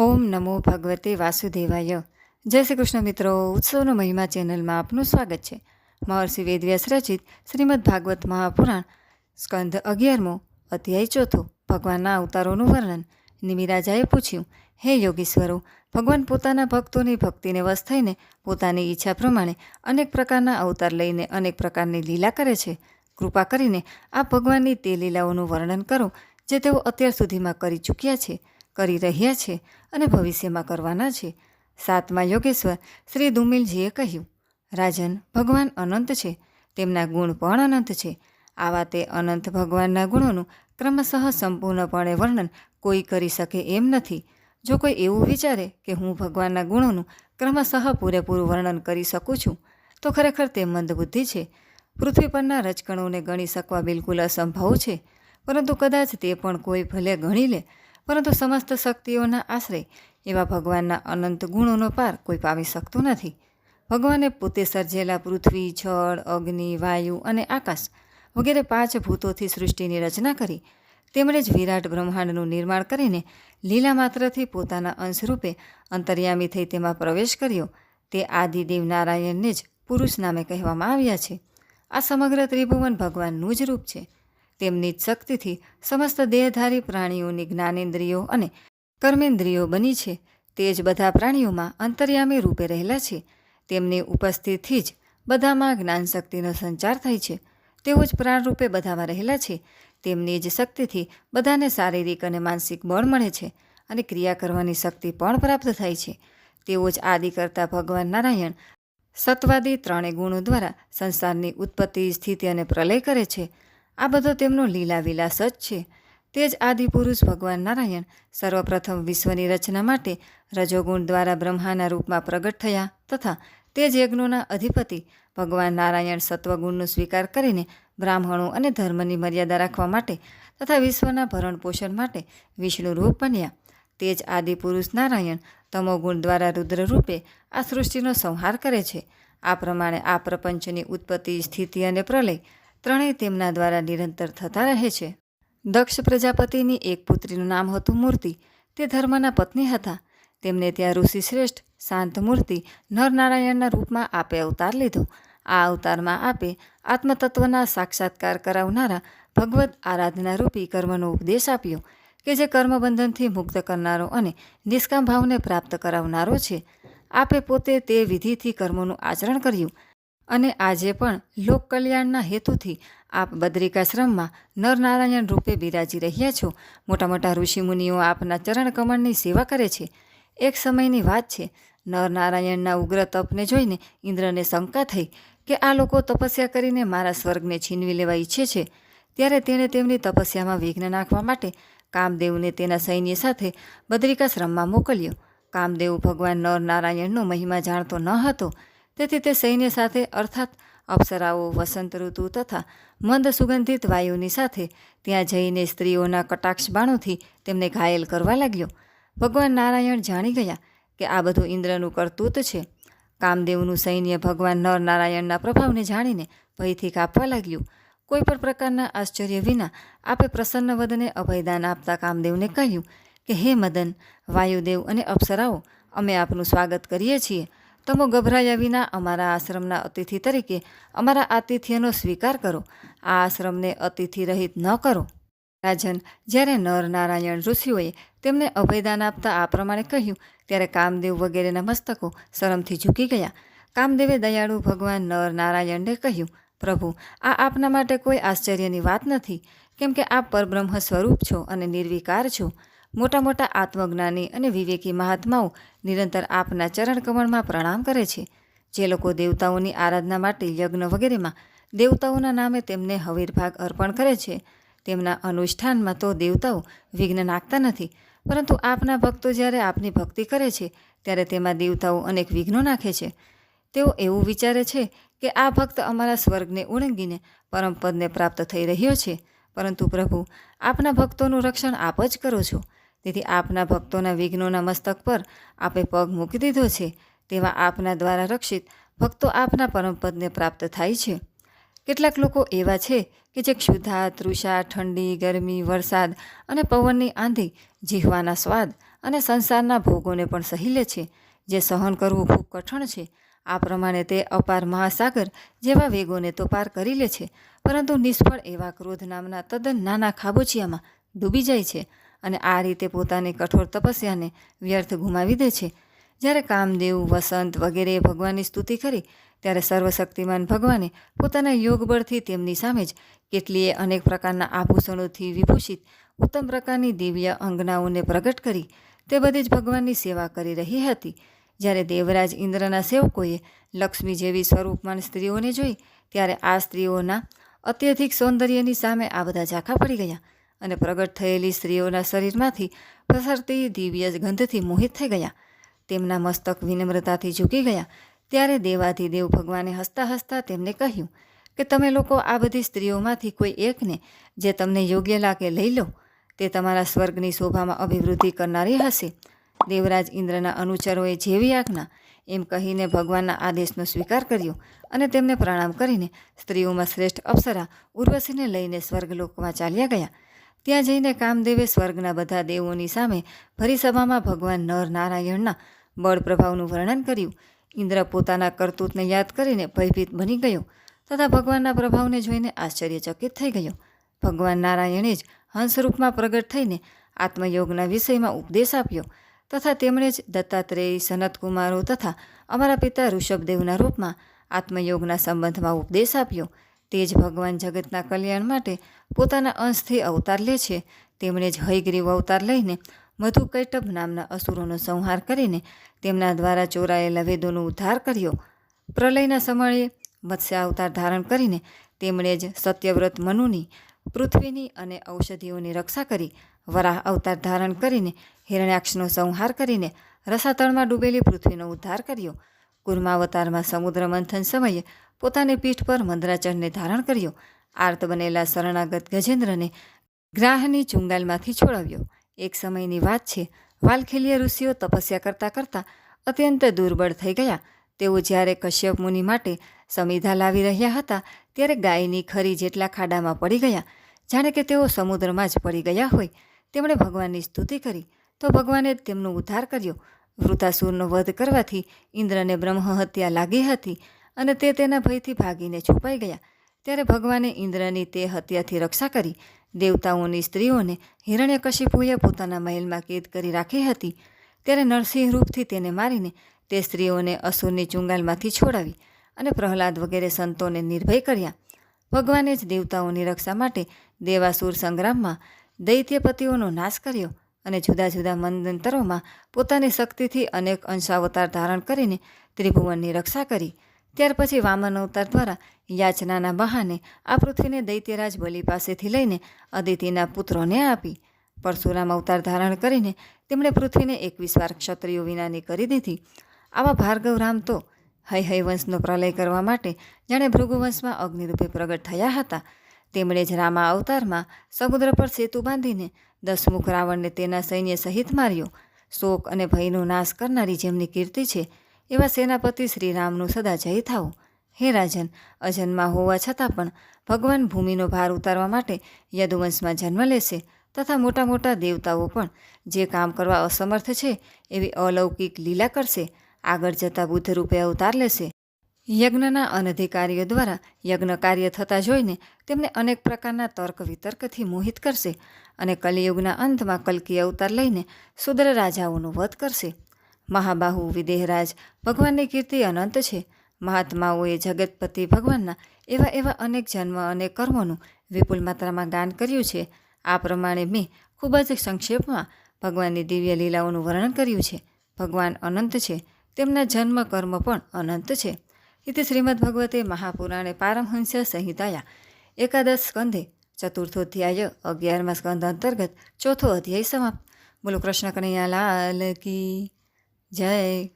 ઓમ નમો ભગવતે વાસુદેવાય. જય શ્રી કૃષ્ણ મિત્રો, ઉત્સવનો મહિમા ચેનલમાં આપનું સ્વાગત છે. મહર્ષિ વેદવ્યાસ રચિત શ્રીમદ ભાગવત મહાપુરાણ, સ્કંદ અગિયારમો અધ્યાય ચોથો. ભગવાનના અવતારોનું વર્ણન નિમિરાજાએ પૂછ્યું, હે યોગીશ્વરો, ભગવાન પોતાના ભક્તોની ભક્તિને વશ થઈને પોતાની ઈચ્છા પ્રમાણે અનેક પ્રકારના અવતાર લઈને અનેક પ્રકારની લીલા કરે છે. કૃપા કરીને આ ભગવાનની તે લીલાઓનું વર્ણન કરો, જે તેઓ અત્યાર સુધીમાં કરી ચૂક્યા છે. કરી રહ્યા છે અને ભવિષ્યમાં કરવાના છે. સાતમા યોગેશ્વર શ્રી દુમિલજીએ કહ્યું, રાજન, ભગવાન અનંત છે, તેમના ગુણ પણ અનંત છે. આવા તે અનંત ભગવાનના ગુણોનું ક્રમશઃ સંપૂર્ણપણે વર્ણન કોઈ કરી શકે એમ નથી. જો કોઈ એવું વિચારે કે હું ભગવાનના ગુણોનું ક્રમશઃ પૂરેપૂરું વર્ણન કરી શકું છું, તો ખરેખર તે મંદબુદ્ધિ છે. પૃથ્વી પરના રજકણોને ગણી શકવા બિલકુલ અસંભવ છે. પરંતુ કદાચ તે પણ કોઈ ભલે ગણી લે પરંતુ સમસ્ત શક્તિઓના આશરે એવા ભગવાનના અનંત ગુણોનો પાર કોઈ પામી શકતું નથી. ભગવાને પોતે સર્જેલા પૃથ્વી, જળ, અગ્નિ, વાયુ અને આકાશ વગેરે પાંચ ભૂતોથી સૃષ્ટિની રચના કરી. તેમણે જ વિરાટ બ્રહ્માંડનું નિર્માણ કરીને લીલા માત્રથી પોતાના અંશરૂપે અંતર્યામી થઈ તેમાં પ્રવેશ કર્યો. તે આદિદેવ નારાયણને જ પુરુષ નામે કહેવામાં આવ્યા છે. આ સમગ્ર ત્રિભુવન ભગવાનનું જ રૂપ છે. તેમની જ શક્તિથી સમસ્ત દેહધારી પ્રાણીઓની જ્ઞાનેન્દ્રિયો અને કર્મેન્દ્રિયો બની છે. તે જ બધા પ્રાણીઓમાં અંતર્યામી રૂપે રહેલા છે. તેમની ઉપસ્થિતિથી જ બધામાં જ્ઞાન શક્તિનો સંચાર થાય છે. તેઓ જ પ્રાણરૂપે બધામાં રહેલા છે. તેમની જ શક્તિથી બધાને શારીરિક અને માનસિક બળ મળે છે અને ક્રિયા કરવાની શક્તિ પણ પ્રાપ્ત થાય છે. તેઓ જ આદિ કરતા ભગવાન નારાયણ સત્વાદી ત્રણેય ગુણો દ્વારા સંસારની ઉત્પત્તિ, સ્થિતિ અને પ્રલય કરે છે. આ બધો તેમનો લીલા વિલાસ જ છે. તે જ આદિપુરુષ ભગવાન નારાયણ સર્વપ્રથમ વિશ્વની રચના માટે રજોગુણ દ્વારા બ્રહ્માના રૂપમાં પ્રગટ થયા તથા તે જ યજ્ઞોના અધિપતિ ભગવાન નારાયણ સત્વગુણનો સ્વીકાર કરીને બ્રાહ્મણો અને ધર્મની મર્યાદા રાખવા માટે તથા વિશ્વના ભરણ પોષણ માટે વિષ્ણુ રૂપ બન્યા. તે જ આદિપુરુષ નારાયણ તમોગુણ દ્વારા રુદ્ર રૂપે આ સૃષ્ટિનો સંહાર કરે છે. આ પ્રમાણે આ પ્રપંચની ઉત્પત્તિ, સ્થિતિ અને પ્રલય ત્રણેય તેમના દ્વારા નિરંતર થતા રહે છે. દક્ષ પ્રજાપતિની એક પુત્રીનું નામ હતું મૂર્તિ. તે ધર્મના પત્ની હતા. તેમને ત્યાં ઋષિ શ્રેષ્ઠ, શાંત મૂર્તિ, નરનારાયણના રૂપમાં આપે અવતાર લીધો. આ અવતારમાં આપે આત્મતત્વના સાક્ષાત્કાર કરાવનારા ભગવત આરાધના રૂપી કર્મનો ઉપદેશ આપ્યો કે જે કર્મબંધનથી મુક્ત કરનારો અને નિષ્કામ ભાવને પ્રાપ્ત કરાવનારો છે. આપે પોતે તે વિધિથી કર્મોનું આચરણ કર્યું. અને આજે પણ લોક કલ્યાણના હેતુથી આપ બદ્રિકાશ્રમમાં નરનારાયણ રૂપે બિરાજી રહ્યા છો. મોટા મોટા ઋષિમુનિઓ આપના ચરણ કમળની સેવા કરે છે. એક સમયની વાત છે, નરનારાયણના ઉગ્ર તપને જોઈને ઇન્દ્રને શંકા થઈ કે આ લોકો તપસ્યા કરીને મારા સ્વર્ગને છીનવી લેવા ઈચ્છે છે. ત્યારે તેણે તેમની તપસ્યામાં વિઘ્ન નાખવા માટે કામદેવને તેના સૈન્ય સાથે બદ્રિકાશ્રમમાં મોકલ્યો. કામદેવ ભગવાન નરનારાયણનો મહિમા જાણતો ન હતો. તેથી તે સૈન્ય સાથે, અર્થાત અપ્સરાઓ, વસંત ઋતુ તથા મંદ સુગંધિત વાયુની સાથે ત્યાં જઈને સ્ત્રીઓના કટાક્ષ બાણોથી તેમને ઘાયલ કરવા લાગ્યો. ભગવાન નારાયણ જાણી ગયા કે આ બધું ઇન્દ્રનું કરતૂત છે. કામદેવનું સૈન્ય ભગવાન નર નારાયણના પ્રભાવને જાણીને ભયથી કાપવા લાગ્યું. કોઈ પણ પ્રકારના આશ્ચર્ય વિના આપે પ્રસન્ન વદને અભયદાન આપતા કામદેવને કહ્યું કે, હે મદન, વાયુદેવ અને અપ્સરાઓ, અમે આપનું સ્વાગત કરીએ છીએ. તમો ગભરાયા વિના અમારા આશ્રમના અતિથિ તરીકે અમારા આતિથ્યનો સ્વીકાર કરો. આ આશ્રમને અતિથિ રહિત ન કરો. રાજન, જ્યારે નર નારાયણ ઋષિઓએ તેમને અભયદાન આપતા આ પ્રમાણે કહ્યું, ત્યારે કામદેવ વગેરેના મસ્તકો શરમથી ઝૂકી ગયા. કામદેવે દયાળુ ભગવાન નર નારાયણને કહ્યું, પ્રભુ, આ આપના માટે કોઈ આશ્ચર્યની વાત નથી. કેમ કે આપ પરબ્રહ્મ સ્વરૂપ છો અને નિર્વિકાર છો. મોટા મોટા આત્મજ્ઞાની અને વિવેકી મહાત્માઓ નિરંતર આપના ચરણ કમળમાં પ્રણામ કરે છે. જે લોકો દેવતાઓની આરાધના માટે યજ્ઞ વગેરેમાં દેવતાઓના નામે તેમને હવીરભાગ અર્પણ કરે છે, તેમના અનુષ્ઠાનમાં તો દેવતાઓ વિઘ્ન નાખતા નથી, પરંતુ આપના ભક્તો જ્યારે આપની ભક્તિ કરે છે, ત્યારે તેમાં દેવતાઓ અનેક વિઘ્નો નાખે છે. તેઓ એવું વિચારે છે કે આ ભક્ત અમારા સ્વર્ગને ઓળંગીને પરમપદને પ્રાપ્ત થઈ રહ્યો છે, પરંતુ પ્રભુ, આપના ભક્તોનું રક્ષણ આપ જ કરો છો. તેથી આપના ભક્તોના વિઘ્નોના મસ્તક પર આપે પગ મૂકી દીધો છે, તેવા આપના દ્વારા રક્ષિત ભક્તો આપના પરમપદને પ્રાપ્ત થાય છે. કેટલાક લોકો એવા છે કે જે ક્ષુધા, તૃષા, ઠંડી, ગરમી, વરસાદ અને પવનની આંધી, જીહવાના સ્વાદ અને સંસારના ભોગોને પણ સહી લે છે, જે સહન કરવું ખૂબ કઠણ છે. આ પ્રમાણે તે અપાર મહાસાગર જેવા વેગોને તો પાર કરી લે છે, પરંતુ નિષ્ફળ એવા ક્રોધ નામના તદ્દન નાના ખાબોચિયામાં ડૂબી જાય છે. અને આ રીતે પોતાની કઠોર તપસ્યાને વ્યર્થ ગુમાવી દે છે. જ્યારે કામદેવ, વસંત વગેરે ભગવાનની સ્તુતિ કરી, ત્યારે સર્વશક્તિમાન ભગવાને પોતાના યોગ બળથી તેમની સામે જ કેટલીય અનેક પ્રકારના આભૂષણોથી વિભૂષિત ઉત્તમ પ્રકારની દિવ્ય અંગનાઓને પ્રગટ કરી, તે બધી જ ભગવાનની સેવા કરી રહી હતી. જ્યારે દેવરાજ ઇન્દ્રના સેવકોએ લક્ષ્મી જેવી સ્વરૂપમાન સ્ત્રીઓને જોઈ, ત્યારે આ સ્ત્રીઓના અત્યધિક સૌંદર્યની સામે આ બધા ઝાંખા પડી ગયા. અને પ્રગટ થયેલી સ્ત્રીઓના શરીરમાંથી પ્રસરતી દિવ્ય ગંધથી મોહિત થઈ ગયા. તેમના મસ્તક વિનમ્રતાથી ઝૂકી ગયા. ત્યારે દેવાધિદેવ ભગવાને હસતા હસતા તેમને કહ્યું કે, તમે લોકો આ બધી સ્ત્રીઓમાંથી કોઈ એકને જે તમને યોગ્ય લાગે લઈ લો. તે તમારા સ્વર્ગની શોભામાં અભિવૃદ્ધિ કરનારી હશે. દેવરાજ ઇન્દ્રના અનુચરોએ જેવી આજ્ઞા એમ કહીને ભગવાનના આદેશનો સ્વીકાર કર્યો અને તેમને પ્રણામ કરીને સ્ત્રીઓમાં શ્રેષ્ઠ અપ્સરા ઉર્વશીને લઈને સ્વર્ગલોકમાં ચાલ્યા ગયા. ત્યાં જઈને કામદેવે સ્વર્ગના બધા દેવોની સામે ભરી સભામાં ભગવાન નર નારાયણના બળ પ્રભાવનું વર્ણન કર્યું. ઇન્દ્ર પોતાના કરતૂતને યાદ કરીને ભયભીત બની ગયો તથા ભગવાનના પ્રભાવને જોઈને આશ્ચર્યચકિત થઈ ગયો. ભગવાન નારાયણે જ હંસરૂપમાં પ્રગટ થઈને આત્મયોગના વિષયમાં ઉપદેશ આપ્યો તથા તેમણે જ દત્તાત્રેય, સનતકુમારો તથા અમારા પિતા ઋષભદેવના રૂપમાં આત્મયોગના સંબંધમાં ઉપદેશ આપ્યો. તે જ ભગવાન જગતના કલ્યાણ માટે પોતાના અંશથી અવતાર લે છે. તેમણે જ હયગ્રીવ અવતાર લઈને મધુ કૈટભ નામના અસુરોનો સંહાર કરીને તેમના દ્વારા ચોરાયેલા વેદોનો ઉદ્ધાર કર્યો. પ્રલયના સમયે મત્સ્ય અવતાર ધારણ કરીને તેમણે જ સત્યવ્રત મનુની, પૃથ્વીની અને ઔષધિઓની રક્ષા કરી વરાહ અવતાર ધારણ કરીને હિરણ્યાક્ષનો સંહાર કરીને રસાતળમાં ડૂબેલી પૃથ્વીનો ઉદ્ધાર કર્યો. કુર્માવતારમાં સમુદ્ર મંથન સમયે પોતાની પીઠ પર મંદરાચળને ધારણ કર્યો. આર્ત બનેલા શરણાગત ગજેન્દ્રને ગ્રાહની ચુંગાલમાંથી છોડાવ્યો. એક સમયની વાત છે, વાલખેલિયા ઋષિઓ તપસ્યા કરતાં કરતાં અત્યંત દુર્બળ થઈ ગયા. તેઓ જ્યારે કશ્યપ મુનિ માટે સમિધા લાવી રહ્યા હતા, ત્યારે ગાયની ખરી જેટલા ખાડામાં પડી ગયા. જાણે કે તેઓ સમુદ્રમાં જ પડી ગયા હોય. તેમણે ભગવાનની સ્તુતિ કરી, તો ભગવાને તેમનો ઉદ્ધાર કર્યો. વૃતાસુરનો વધ કરવાથી ઇન્દ્રને બ્રહ્મહત્યા લાગી હતી. અને તે તેના ભયથી ભાગીને છુપાઈ ગયા. ત્યારે ભગવાને ઇન્દ્રની તે હત્યાથી રક્ષા કરી, દેવતાઓની સ્ત્રીઓને હિરણ્યકશિપુએ પોતાના મહેલમાં કેદ કરી રાખી હતી. ત્યારે નરસિંહ રૂપથી તેને મારીને તે સ્ત્રીઓને અસુરની ચુંગાલમાંથી છોડાવી અને પ્રહલાદ વગેરે સંતોને નિર્ભય કર્યા. ભગવાને જ દેવતાઓની રક્ષા માટે દેવાસુર સંગ્રામમાં દૈત્યપતિઓનો નાશ કર્યો અને જુદા જુદા મંદંતરોમાં પોતાની શક્તિથી અનેક અંશાવતાર ધારણ કરીને ત્રિભુવનની રક્ષા કરી. ત્યાર પછી વામન અવતાર દ્વારા યાચનાના બહાને આ પૃથ્વીને દૈત્યરાજ બલિ પાસેથી લઈને અદિતિના પુત્રોને આપી. પરશુરામ અવતાર ધારણ કરીને તેમણે પૃથ્વીને એકવીસ વાર ક્ષત્રિયો વિનાની કરી દીધી. આવા ભાર્ગવ રામ તો હૈ હૈ વંશનો પ્રલય કરવા માટે જાણે ભૃગુવંશમાં અગ્નિરૂપે પ્રગટ થયા હતા. તેમણે જ રામા અવતારમાં સમુદ્ર પર સેતુ બાંધીને દસમુખ રાવણને તેના સૈન્ય સહિત માર્યો. શોક અને ભયનો નાશ કરનારી જેમની કીર્તિ છે એવા સેનાપતિ શ્રીરામનું સદા જય થાવું હે રાજન, અજન્મા હોવા છતાં પણ ભગવાન ભૂમિનો ભાર ઉતારવા માટે યદુવંશમાં જન્મ લેશે તથા મોટા મોટા દેવતાઓ પણ જે કામ કરવા અસમર્થ છે એવી અલૌકિક લીલા કરશે, આગળ જતાં બુદ્ધ રૂપે અવતાર લેશે. યજ્ઞના અનધિકારીઓ દ્વારા યજ્ઞ કાર્ય થતાં જોઈને તેમને અનેક પ્રકારના તર્ક વિતર્કથી મોહિત કરશે અને કલિયુગના અંતમાં કલ્કી અવતાર લઈને શુદ્ર રાજાઓનો વધ કરશે. મહાબાહુ વિદેહરાજ, ભગવાનની કીર્તિ અનંત છે. મહાત્માઓએ જગતપતિ ભગવાનના એવા એવા અનેક જન્મ અને કર્મોનું વિપુલ માત્રામાં ગાન કર્યું છે. આ પ્રમાણે મેં ખૂબ જ સંક્ષેપમાં ભગવાનની દિવ્ય લીલાઓનું વર્ણન કર્યું છે. ભગવાન અનંત છે. તેમના જન્મ કર્મ પણ અનંત છે. ઇતિ શ્રીમદ ભગવતે મહાપુરાણે પારમહંસ સંહિતાયા એકાદશ સ્કંધે ચતુર્થોધ્યાય અગિયારમા સ્કંધ અંતર્ગત ચોથો અધ્યાય સમાપ્ત. બોલો કૃષ્ણ કનૈયા લાલ કી. જય